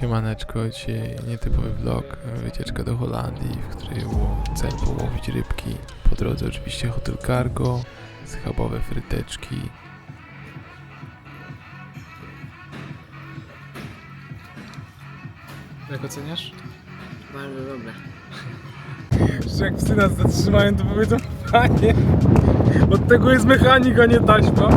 Siemaneczko, dzisiaj nietypowy vlog, wycieczka do Holandii, w której było cel połowić rybki. Po drodze oczywiście hotel cargo, schabowe fryteczki. Jak oceniasz? Bardzo dobre. Że jak psy nas zatrzymają, to powiedzą panie, od tego jest mechanik, a nie taśma.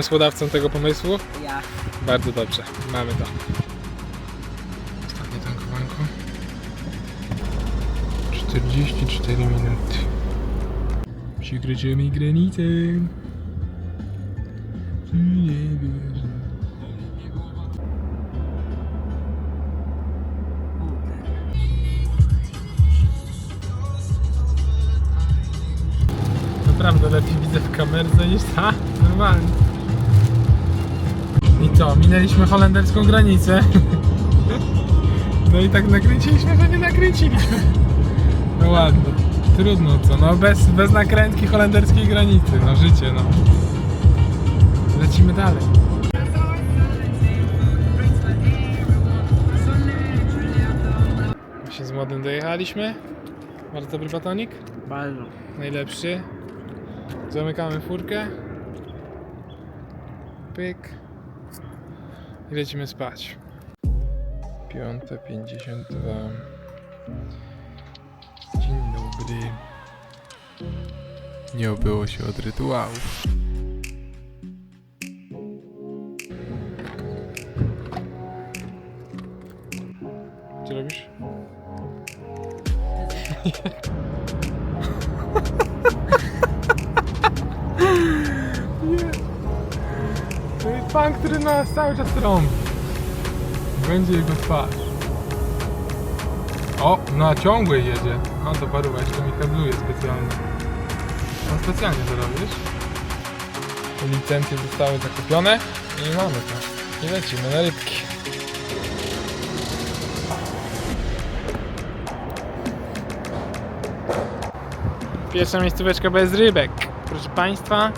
Pomysłodawcą tego pomysłu? Ja. Bardzo dobrze, mamy to. Ostatnie tankowanko. 44 minuty. Przekroczymy granicę. Ty nie wiesz. Naprawdę lepiej widzę w kamerze niż ta normalnie. Co, minęliśmy holenderską granicę. No i tak nakręciliśmy, że nie nakręciliśmy. No ładnie. Trudno co, no bez, bez nakrętki holenderskiej granicy, no życie no. Lecimy dalej. Właśnie z młodym dojechaliśmy. Bardzo dobry batonik. Bardzo. Najlepszy. Zamykamy furkę. Pyk. I lecimy spać. 5.52. Dzień dobry. Nie obyło się od rytuałów. Co robisz? Pan, który nas cały czas trąbi. Będzie jego twarz. O, na ciągłej jedzie. A to paróweczka mi kabluje specjalnie. On specjalnie to robisz? Licencje zostały zakupione i mamy to. I lecimy na rybki. Pierwsza miejscóweczka bez rybek. Proszę Państwa,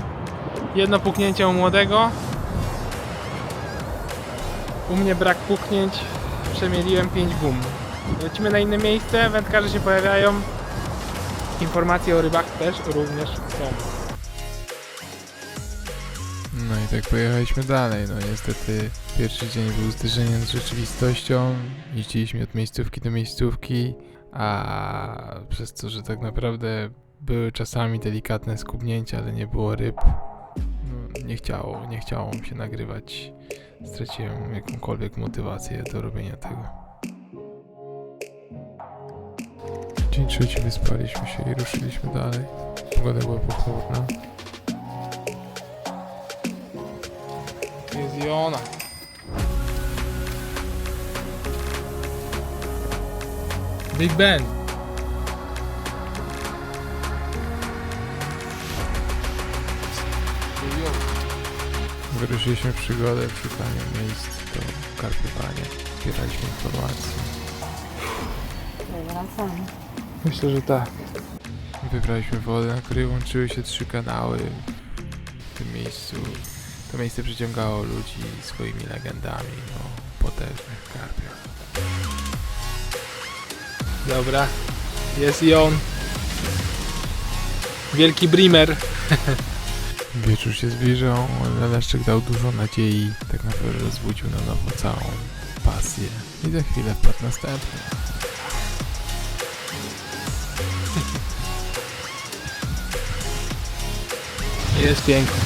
jedno puknięcie u młodego. U mnie brak puknięć. Przemieliłem 5 gum. Lecimy na inne miejsce, wędkarze się pojawiają. Informacje o rybach też również są. No i tak pojechaliśmy dalej. No niestety pierwszy dzień był zderzeniem z rzeczywistością. Jeździliśmy od miejscówki do miejscówki, a przez to, że tak naprawdę były czasami delikatne skubnięcia, ale nie było ryb, no, nie chciało, nie chciało mi się nagrywać. Straciłem jakąkolwiek motywację do robienia tego. Dzień trzeci wyspaliśmy się i ruszyliśmy dalej. Pogoda była pochmurna. Jest i ona. Big Ben. Wyruszyliśmy w przygodę w miejsc do karpiowania. Zbieraliśmy informacje. Wracamy. Myślę, że tak. Wybraliśmy wodę, na której łączyły się trzy kanały. W tym miejscu to miejsce przyciągało ludzi swoimi legendami o potężnych karpiach. Dobra. Jest i on. Wielki Brimer. Wieczór się zbliżał, ale Leszczyk dał dużo nadziei. Tak naprawdę rozbudził na nowo całą pasję. I za chwilę wpadł następny. Jest piękny.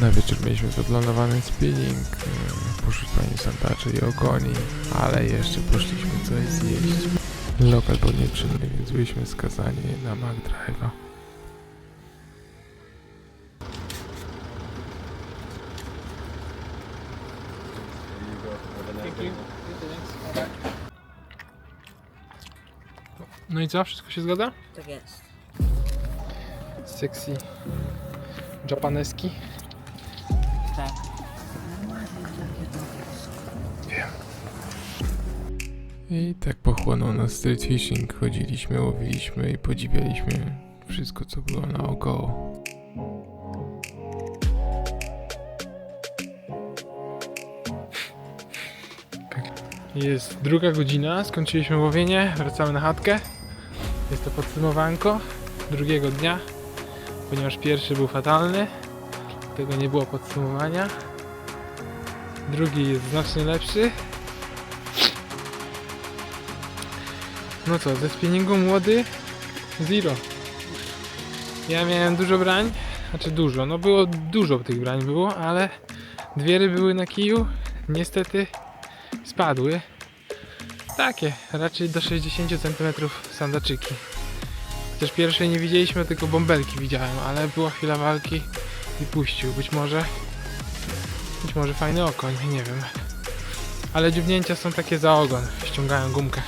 Na wieczór mieliśmy zaplanowany spinning, yy, poszukiwanie sandaczy i ogoni, ale jeszcze poszliśmy coś zjeść. Lokal był nieczynny, więc byliśmy skazani na McDrive'a. No i co? Wszystko się zgadza? Tak jest. Sexy. Japaneski. Tak. I tak pochłonął nas street fishing. Chodziliśmy, łowiliśmy i podziwialiśmy wszystko, co było naokoło. Jest druga godzina, skończyliśmy łowienie, wracamy na chatkę. Jest to podsumowanko drugiego dnia, ponieważ pierwszy był fatalny, tego nie było podsumowania. Drugi jest znacznie lepszy. No co, ze spinningu młody zero. Ja miałem dużo brań, znaczy dużo, no było dużo tych brań było, ale dwie ryby były na kiju, niestety spadły. Takie, raczej do 60 cm sandaczyki. Chociaż pierwszej nie widzieliśmy, tylko bąbelki widziałem, ale była chwila walki i puścił. Być może, być może fajny okoń, nie wiem. Ale dziwnięcia są takie za ogon, ściągają gumkę.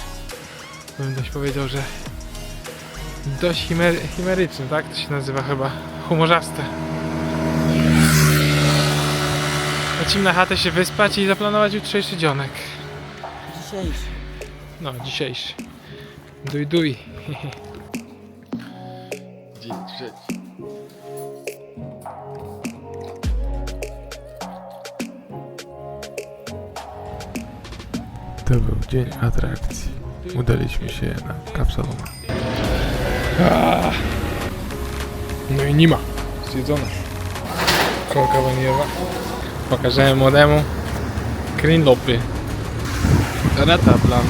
Bym dość powiedział, że dość chimer chimeryczny, tak? To się nazywa chyba humorzaste. Lecimy na chatę się wyspać i zaplanować jutrzejszy dzionek. Dzisiejszy. No, dzisiejszy. Duj, duj. Dzień trzeci. To był dzień atrakcji. Udaliśmy się na kapsułę. No i nie ma. Zjedzone. Kolka waniliowa. Pokażemy młodemu. Greenlopy. Rataplan.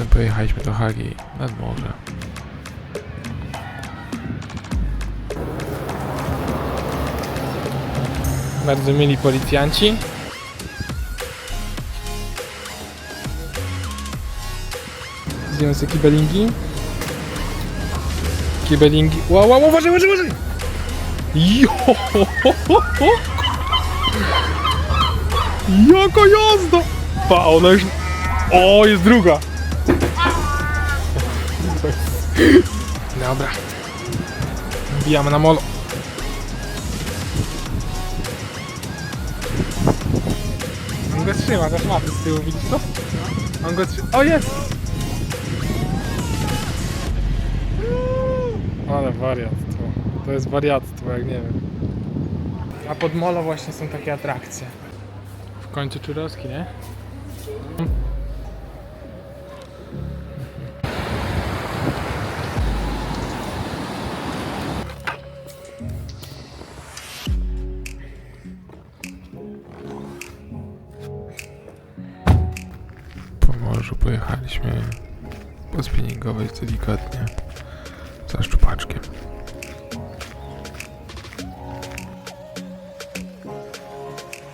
Potem pojechaliśmy do Hagi nad morze. Bardzo mili policjanci. Zdjąłem sobie kibelingi. Kibelingi. Wow, wow, uważaj, uważaj, uważaj! Jo! Jaka jazda! Pa, ona już... O, jest druga! Dobra. Wbijamy na molo. On go trzyma, też mapy z tyłu, widzisz to? On go trzyma. O jest! Ale wariactwo. To jest wariactwo, jak nie wiem. A pod molo właśnie są takie atrakcje. W końcu Czurowski, nie? Pojechaliśmy pospinningować delikatnie za szczupaczkiem.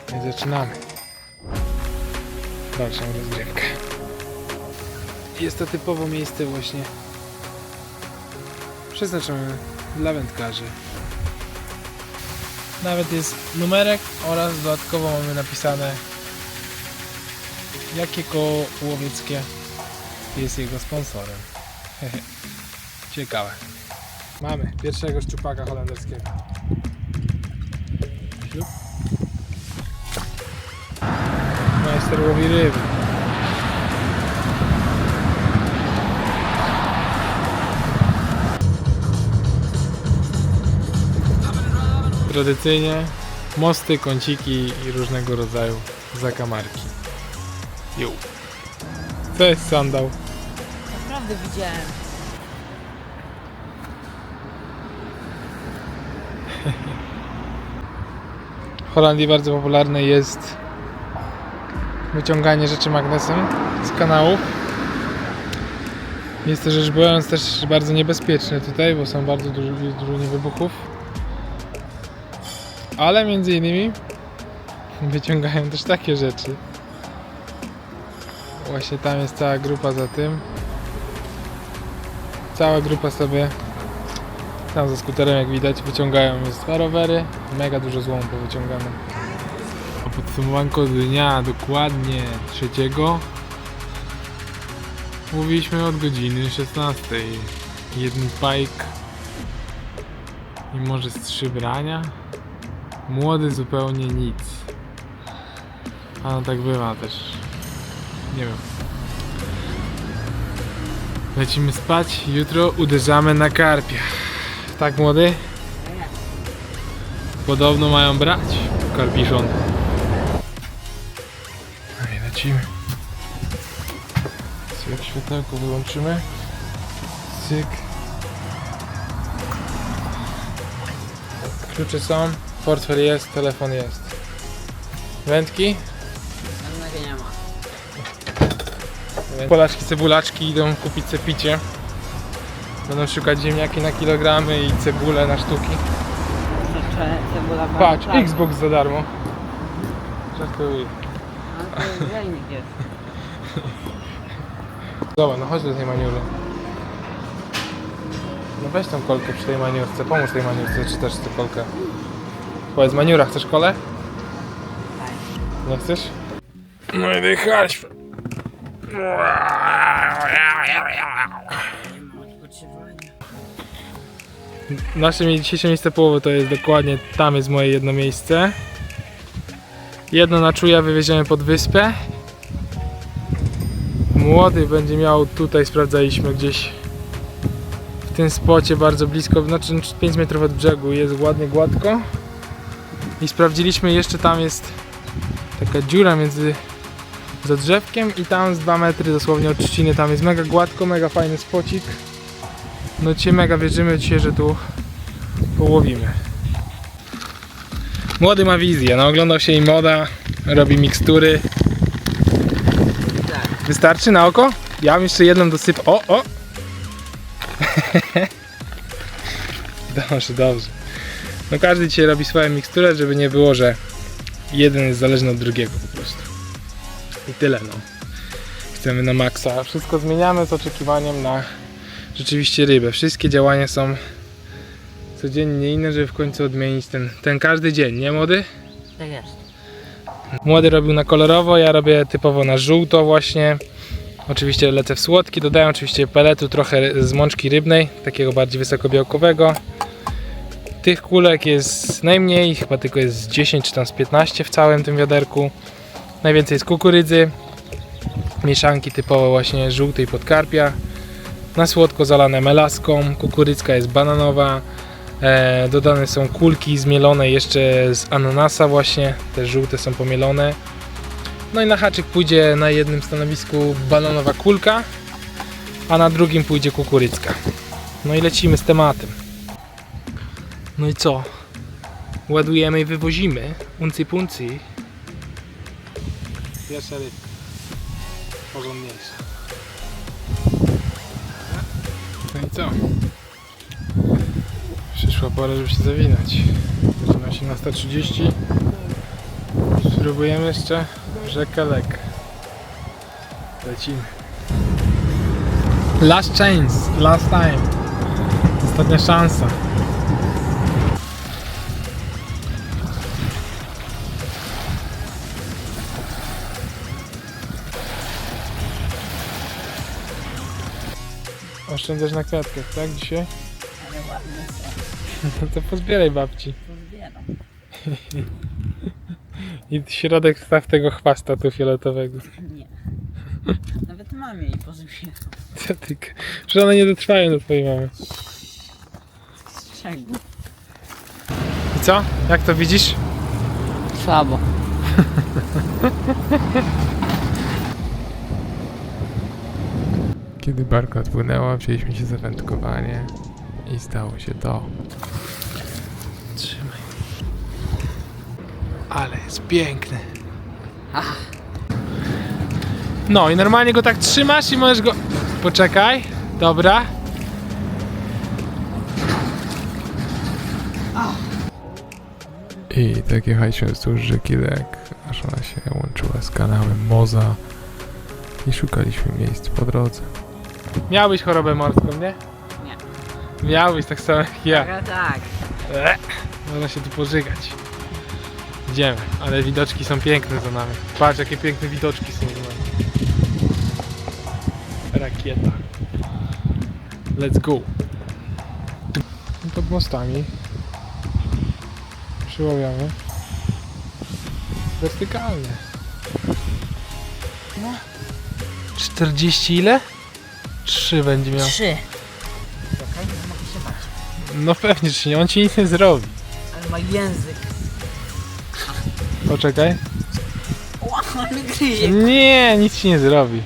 I zaczynamy. Dalszą rozgrywkę. Jest to typowo miejsce właśnie przeznaczone dla wędkarzy. Nawet jest numerek oraz dodatkowo mamy napisane jakie koło łowieckie jest jego sponsorem. Ciekawe. Mamy pierwszego szczupaka holenderskiego. Ślub. Majster łowi ryby. Tradycyjnie mosty, kąciki i różnego rodzaju zakamarki. To jest sandał. Naprawdę widziałem. W Holandii bardzo popularne jest wyciąganie rzeczy magnesem z kanałów. Jest to rzecz biorąc też bardzo niebezpieczne tutaj, bo są bardzo dużo, dużo niewybuchów. Ale między innymi wyciągają też takie rzeczy. Właśnie tam jest cała grupa za tym. Cała grupa sobie tam ze skuterem jak widać wyciągają jest dwa rowery, mega dużo złomu powyciągane. A podsumowanko dnia dokładnie trzeciego mówiliśmy od godziny 16. Jeden pajk i może z trzy brania. Młody zupełnie nic. A no tak bywa też. Nie wiem. Lecimy spać, jutro uderzamy na karpia. Tak młody? Podobno mają brać karpiszon. No i lecimy. Cyk, światełko wyłączymy. Cyk. Klucze są, portfel jest, telefon jest. Wędki? Polaczki, cebulaczki idą kupić se picie. Będą szukać ziemniaki na kilogramy i cebulę na sztuki. Cebula Patrz. Xbox za darmo. Żartuję. A to jest jest. Dobra, no chodź do tej maniury. No weź tą kolkę przy tej maniurce, pomóż tej maniurce, czy też tę kolkę. Powiedz, maniura, chcesz kolę? Nie chcesz? No i wyjechaliśmy. Nie. Nasze dzisiejsze miejsce połowy to jest dokładnie, tam jest moje jedno miejsce. Jedno na czuja wywieziemy pod wyspę. Młody będzie miał tutaj, sprawdzaliśmy gdzieś w tym spocie bardzo blisko, znaczy 5 metrów od brzegu jest ładnie gładko. I sprawdziliśmy jeszcze tam jest taka dziura między za drzewkiem i tam z 2 metry dosłownie od trzciny tam jest mega gładko, mega fajny spocik. No dzisiaj mega wierzymy dzisiaj, że tu połowimy. Młody ma wizję, no oglądał się i moda, robi mikstury. Wystarczy na oko? Ja bym jeszcze jedną dosyp... O, o! dobrze, dobrze. No każdy dzisiaj robi swoją miksturę, żeby nie było, że jeden jest zależny od drugiego. I tyle no. Chcemy na maksa. Wszystko zmieniamy z oczekiwaniem na rzeczywiście rybę. Wszystkie działania są codziennie inne, żeby w końcu odmienić ten, ten każdy dzień, nie młody? Tak jest. Młody robił na kolorowo, ja robię typowo na żółto właśnie. Oczywiście lecę w słodki, dodaję oczywiście peletu trochę z mączki rybnej, takiego bardziej wysokobiałkowego. Tych kulek jest najmniej, chyba tylko jest z 10 czy tam z 15 w całym tym wiaderku. Najwięcej jest kukurydzy, mieszanki typowo właśnie żółtej podkarpia. Na słodko zalane melaską, kukurydzka jest bananowa. E, dodane są kulki zmielone jeszcze z ananasa właśnie, te żółte są pomielone. No i na haczyk pójdzie na jednym stanowisku bananowa kulka, a na drugim pójdzie kukurydzka. No i lecimy z tematem. No i co? Ładujemy i wywozimy. Uncy puncy. Pierwsza rybka. Porządniejsza. No i co? Przyszła pora, żeby się zawinąć. Godzina 18.30. Spróbujemy jeszcze rzekę Lek. Lecimy. Last chance, last time. Ostatnia szansa. Oszczędzasz na kwiatkach, tak dzisiaj? Ale ładne są. No to pozbieraj babci. Pozbieram. I środek staw tego chwasta tu fioletowego. Nie. Nawet mamie i pozbieram. Co ty? k- Że one nie dotrwają do twojej mamy. Z czego? I co? Jak to widzisz? Słabo. Kiedy barka odpłynęła, wzięliśmy się za wędkowanie i stało się to. Trzymaj. Ale jest piękny. No i normalnie go tak trzymasz i możesz go... Poczekaj. Dobra. I tak jechaliśmy wzdłuż rzeki Lek, aż ona się łączyła z kanałem Moza i szukaliśmy miejsc po drodze. Miałbyś chorobę morską, nie? Nie. Miałbyś tak samo jak ja. Tak, tak. E, Można się tu pożygać. Idziemy, ale widoczki są piękne za nami. Patrz, jakie piękne widoczki są za nami. Rakieta. Let's go. Pod mostami Przyłowiamy. Wertykalnie. No. 40 ile? 3 będzie miał. Trzy. Czekaj, nie mogę się bać. No pewnie, że nie, on ci nic nie zrobi. Ale ma język. Poczekaj. Ła, ale gryzie. Nie, nic ci nie zrobi.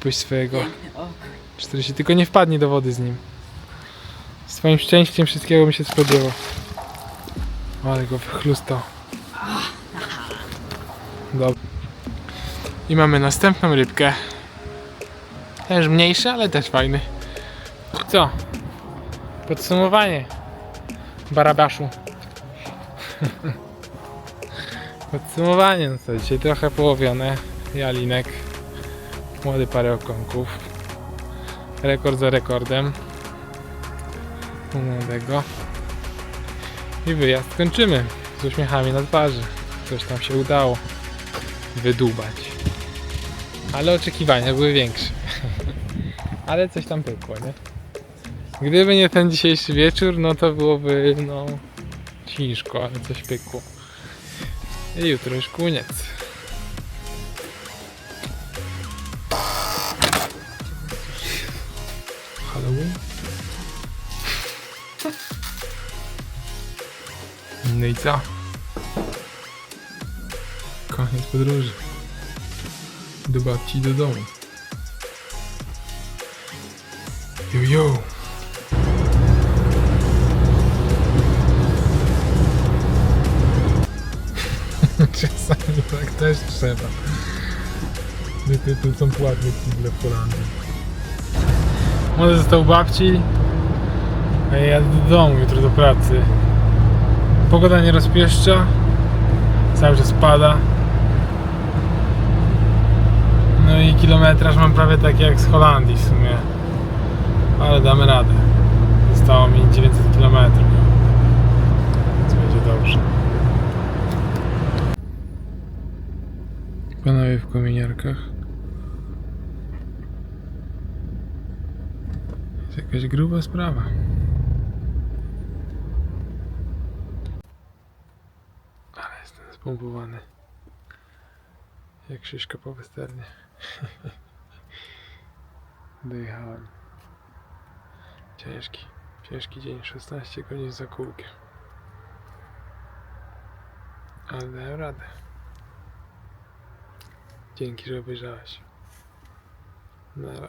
Puść swojego. O, 40, tylko nie wpadnij do wody z nim. Z twoim szczęściem wszystkiego mi się spodziewał. Ale go wychlustał. Dobra. I mamy następną rybkę. Też mniejszy, ale też fajny. Co? Podsumowanie. Barabaszu. Podsumowanie, no co, dzisiaj trochę połowione. Jalinek. Młody parę okonków. Rekord za rekordem. U młodego. I wyjazd kończymy. Z uśmiechami na twarzy. Coś tam się udało wydubać. Ale oczekiwania były większe. Ale coś tam pykło, nie? Gdyby nie ten dzisiejszy wieczór, no to byłoby, no, ciężko, ale coś pykło. I jutro już koniec. Halloween? No i co? Koniec podróży. Do babci do domu. Yo, yo. Czasami tak też trzeba. Gdy to są płatne kible w Holandii. Młody został babci, a ja do domu jutro do pracy. Pogoda nie rozpieszcza, cały czas pada. No i kilometraż mam prawie taki jak z Holandii w sumie. Ale damy radę. Zostało mi 900 km. Więc będzie dobrze. Panowie w kominiarkach. Jest jakaś gruba sprawa. Ale jestem spompowany. Jak szyszka po westernie. Dojechałem. Ciężki, ciężki dzień. 16 godzin za kółkiem. Ale dałem radę. Dzięki, że obejrzałeś. Na, ra-